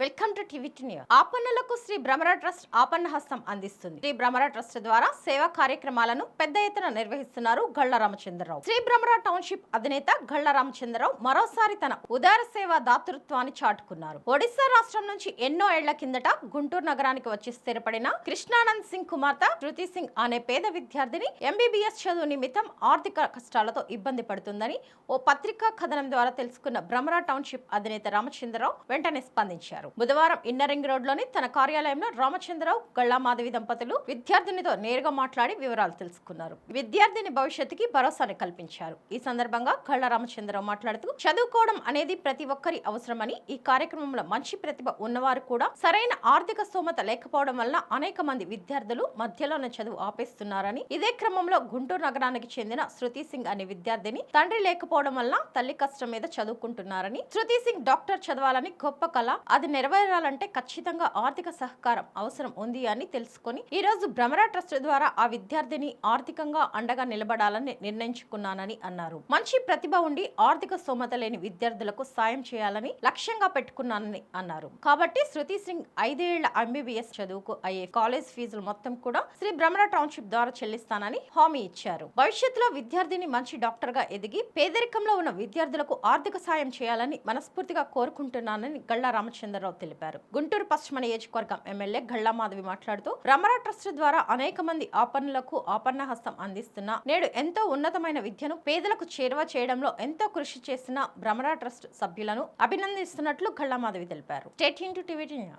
Welcome to T news. ఆపన్నలకు Shri Bhramara trust ఆపన్న హస్తం అందిస్తుంది. శ్రీ భ్రమర ట్రస్ట్ ద్వారా సేవా కార్యక్రమాలను పెద్ద ఎత్తున నిర్వహిస్తున్నారు గళ్ళ రామచంద్రరావు. శ్రీ భ్రమర టౌన్షిప్ అధినేత గళ్ళ రామచంద్రరావు మరోసారి తన ఉదార సేవా దాతృత్వాన్ని చాటుకున్నారు. ఒడిశా రాష్ట్రం నుంచి ఎన్నో ఏళ్ళ కిందట గుంటూరు నగరానికి వచ్చి స్థిరపడిన కృష్ణానంద్ సింగ్ కుమార్తె శృతి సింగ్ అనే పేద విద్యార్థిని ఎంబీబీఎస్ చదువు నిమిత్తం ఆర్థిక కష్టాలతో ఇబ్బంది పడుతుందని ఓ పత్రికా కథనం ద్వారా తెలుసుకున్న భ్రమర టౌన్షిప్ అధినేత రామచంద్రరావు వెంటనే స్పందించారు. బుధవారం ఇన్నర్ రింగ్ రోడ్లోని తన కార్యాలయంలో రామచంద్రరావు గళ్ళామాధవి దంపతులు విద్యార్థినితో నేరుగా మాట్లాడి వివరాలు తెలుసుకున్నారు. విద్యార్థిని భవిష్యత్తుకి భరోసాని కల్పించారు. ఈ సందర్భంగా గళ్ళ రామచంద్రరావు మాట్లాడుతూ చదువుకోవడం అనేది ప్రతి ఒక్కరి అవసరమని ఈ కార్యక్రమంలో మంచి ప్రతిభ ఉన్నవారు కూడా సరైన ఆర్థిక స్తోమత లేకపోవడం వల్ల అనేక మంది విద్యార్థులు మధ్యలోనే చదువు ఆపేస్తున్నారని ఇదే క్రమంలో గుంటూరు నగరానికి చెందిన శృతి సింగ్ అనే విద్యార్థిని తండ్రి లేకపోవడం వల్ల తల్లి కష్టం మీద చదువుకుంటున్నారని శృతి సింగ్ డాక్టర్ చదవాలని గొప్ప కళ అది నెరవేరాలంటే ఖచ్చితంగా ఆర్థిక సహకారం అవసరం ఉంది అని తెలుసుకొని ఈ రోజు భ్రమరా ట్రస్ట్ ద్వారా ఆ విద్యార్థిని ఆర్థికంగా అండగా నిలబడాలని నిర్ణయించుకున్నానని అన్నారు. మంచి ప్రతిభ ఉండి ఆర్థిక స్తోమత లేని విద్యార్థులకు సాయం చేయాలని లక్ష్యంగా పెట్టుకున్నానని అన్నారు. కాబట్టి శృతి సింగ్ ఐదేళ్ళ ఎంబీబీఎస్ చదువుకు అయ్యే కాలేజ్ ఫీజులు మొత్తం కూడా శ్రీ భ్రమర టౌన్షిప్ ద్వారా చెల్లిస్తానని హామీ ఇచ్చారు. భవిష్యత్తులో విద్యార్థిని మంచి డాక్టర్గా ఎదిగి పేదరికంలో ఉన్న విద్యార్థులకు ఆర్థిక సాయం చేయాలని మనస్ఫూర్తిగా కోరుకుంటున్నానని గళ్ళ రామచంద్రరావు తెలిపారు. గుంటూరు పశ్చిమ నియోజకవర్గం ఎమ్మెల్యే గళ్ళామాధవి మాట్లాడుతూ రమర ట్రస్ట్ ద్వారా అనేక మంది ఆపన్నులకు ఆపన్న హస్తం అందిస్తున్న నేడు ఎంతో ఉన్నతమైన విద్యను పేదలకు చేరువ చేయడంలో ఎంతో కృషి చేసిన భ్రమరా ట్రస్ట్ సభ్యులను అభినందిస్తున్నట్లు గళ్ళామాధవి తెలిపారు. State into TV news.